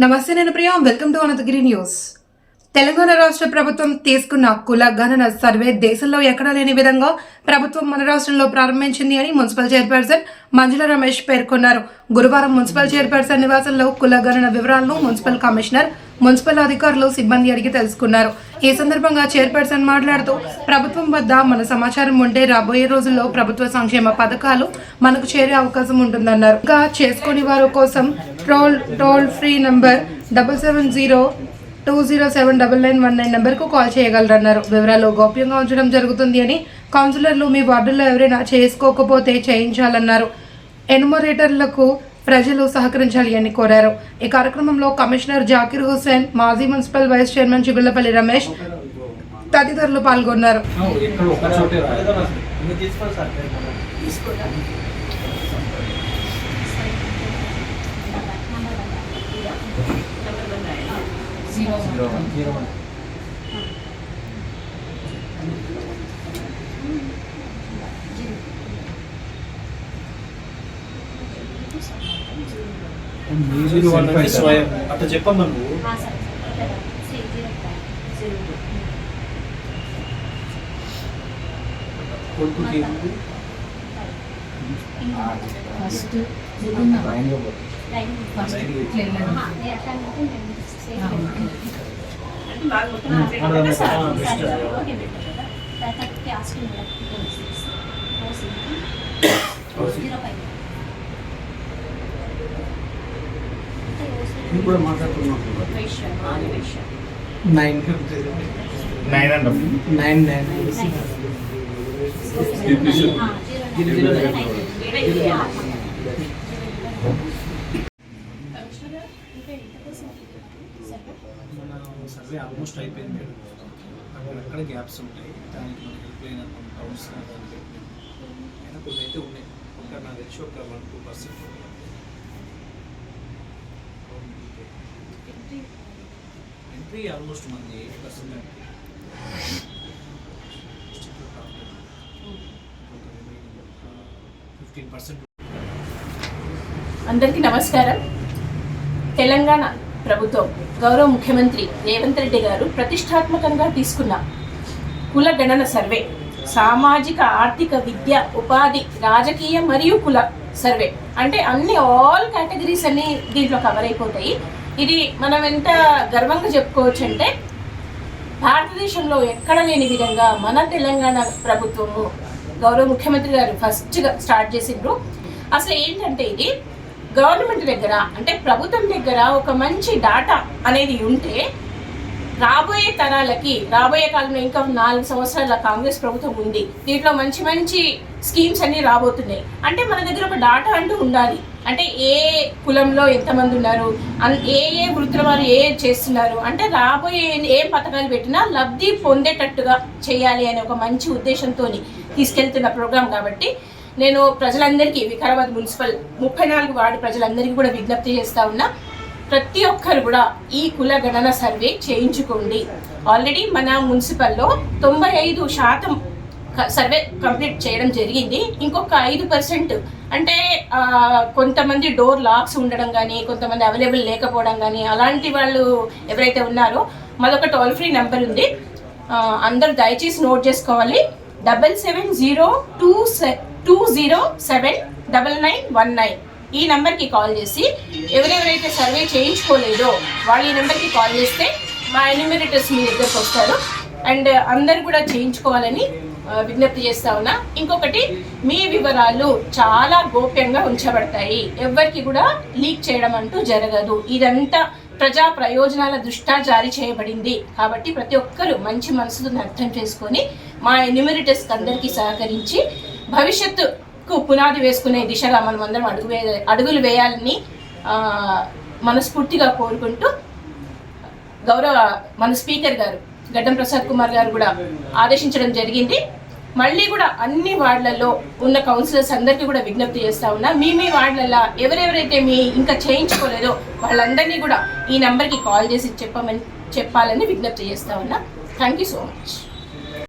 నమస్తే నేను Priya welcome to Anantagiri news Telangana రాష్ట్ర ప్రభుత్వం తీసుకున్న కుల గణన సర్వే దేశంలో ఎక్కడా లేని విధంగా ప్రభుత్వం మన రాష్ట్రంలో ప్రారంభించింది అని మున్సిపల్ చైర్పర్సన్ మంజుల రమేష్ పేర్కొన్నారు. గురువారం మున్సిపల్ చైర్పర్సన్ నివాసంలో కుల గణన వివరాలను మున్సిపల్ కమిషనర్ మున్సిపల్ అధికారులు సిబ్బంది అడిగి తెలుసుకున్నారు. ఈ సందర్భంగా చైర్పర్సన్ మాట్లాడుతూ ప్రభుత్వం వద్ద మన సమాచారం ఉంటే రాబోయే రోజుల్లో ప్రభుత్వ సంక్షేమ పథకాలు మనకు చేరే అవకాశం ఉంటుందన్నారు. ఇంకా చేసుకుని వారి కోసం toll toll free number double seven zero two zero seven double nine one nine నెంబర్కు కాల్ చేయగలరన్నారు. వివరాలు గోప్యంగా ఉంచడం జరుగుతుంది అని కౌన్సిలర్లు మీ వార్డుల్లో ఎవరైనా చేసుకోకపోతే చేయించాలన్నారు. ఎనుమరేటర్లకు ప్రజలు సహకరించాలి అని కోరారు. ఈ కార్యక్రమంలో కమిషనర్ జాకిర్ హుస్సేన్ మాజీ municipal vice chairman Chigullapalli Ramesh తదితరులు పాల్గొన్నారు ఎక్కడ ఒక చోటే రాయాలి. Zero one, zero one. అట్లా చెప్పమ్మా నువ్వు కొడుకుకి? ఫస్ట్ ఫస్ట్ నువ్వు కూడా మాట్లాడుతున్నావు nine nine and nine survey almost అయిపోయింది మేడం. అక్కడక్కడ గ్యాప్స్ ఉంటాయి దానికి మనకి హెల్ప్ అయినప్పుడు డౌట్స్ దానికి అయినా కొన్ని అయితే ఉన్నాయి ఒక నాకు తెలిసి ఒక one two percent entry almost మనది ఎయిట్ పర్సెంట్ ఫిఫ్టీన్ పర్సెంట్ అందరికీ నమస్కారం. తెలంగాణ ప్రభుత్వం. గౌరవ ముఖ్యమంత్రి రేవంత్ రెడ్డి గారు ప్రతిష్టాత్మకంగా తీసుకున్న కుల గణన సర్వే సామాజిక ఆర్థిక విద్య ఉపాధి రాజకీయ మరియు కుల సర్వే. అంటే అన్ని ఆల్ కేటగిరీస్ అన్ని దీంట్లో కవర్ అయిపోతాయి. ఇది మనం ఎంత గర్వంగా చెప్పుకోవచ్చు అంటే భారతదేశంలో ఎక్కడ లేని విధంగా మన తెలంగాణ ప్రభుత్వము గౌరవ ముఖ్యమంత్రి గారు ఫస్ట్గా స్టార్ట్ చేసిండ్రు. అసలు ఏంటంటే ఇది గవర్నమెంట్ దగ్గర అంటే ప్రభుత్వం దగ్గర ఒక మంచి డాటా అనేది ఉంటే రాబోయే తరాలకి రాబోయే కాలంలో ఇంకా నాలుగు సంవత్సరాల కాంగ్రెస్ ప్రభుత్వం ఉంది. దీంట్లో మంచి మంచి స్కీమ్స్ అన్నీ రాబోతున్నాయి. అంటే మన దగ్గర ఒక డాటా అంటూ ఉండాలి. అంటే ఏ కులంలో ఎంతమంది ఉన్నారు అన్- ఏ ఏ వృత్తుల వారు ఏ చేస్తున్నారు అంటే రాబోయే ఏ పథకాలు పెట్టినా లబ్ధి పొందేటట్టుగా చేయాలి అనే ఒక మంచి ఉద్దేశంతో తీసుకెళ్తున్న ప్రోగ్రాం కాబట్టి నేను ప్రజలందరికీ వికారాబాద్ మున్సిపల్ ముప్పై నాలుగు వార్డు ప్రజలందరికీ కూడా విజ్ఞప్తి చేస్తూ ఉన్నా ప్రతి ఒక్కరు కూడా ఈ కుల గణన సర్వే చేయించుకోండి. ఆల్రెడీ మన మున్సిపల్లో తొంభై ఐదు శాతం సర్వే కంప్లీట్ చేయడం జరిగింది. ఇంకొక ఐదు పర్సెంట్ అంటే కొంతమంది డోర్ లాక్స్ ఉండడం కానీ కొంతమంది అవైలబుల్ లేకపోవడం కానీ అలాంటి వాళ్ళు ఎవరైతే ఉన్నారో మాదొక టోల్ ఫ్రీ నెంబర్ ఉంది. అందరూ దయచేసి నోట్ చేసుకోవాలి. Double seven zero two two zero seven double nine one nine ఈ నెంబర్కి కాల్ చేసి ఎవరెవరైతే సర్వే చేయించుకోలేదో వాళ్ళు ఈ నెంబర్కి కాల్ చేస్తే మా ఎన్యూమరేటర్స్ మీ దగ్గరకు వస్తారు. అండ్ అందరు కూడా చేయించుకోవాలని విజ్ఞప్తి చేస్తా ఉన్నా. ఇంకొకటి మీ వివరాలు చాలా గోప్యంగా ఉంచబడతాయి. ఎవరికి కూడా లీక్ చేయడం అంటూ జరగదు. ఇదంతా ప్రజా ప్రయోజనాల దృష్ట్యా జారీ చేయబడింది. కాబట్టి ప్రతి ఒక్కరూ మంచి మనసును అర్థం చేసుకొని మా ఎన్యూమరేటర్స్ అందరికీ సహకరించి భవిష్యత్తుకు పునాది వేసుకునే దిశగా మనం అందరం అడుగు వే అడుగులు వేయాలని మనస్ఫూర్తిగా కోరుకుంటూ గౌరవ మన స్పీకర్ గారు గడ్డం ప్రసాద్ కుమార్ గారు కూడా ఆదేశించడం జరిగింది. మళ్ళీ కూడా అన్ని వార్డులలో ఉన్న కౌన్సిలర్స్ అందరికీ కూడా విజ్ఞప్తి చేస్తా ఉన్నా మీ మీ వార్డులలో ఎవరెవరైతే మీ ఇంకా చేయించుకోలేదో వాళ్ళందరినీ కూడా ఈ నెంబర్కి కాల్ చేసి చెప్పమని చెప్పాలని విజ్ఞప్తి చేస్తా ఉన్నా. Thank you so much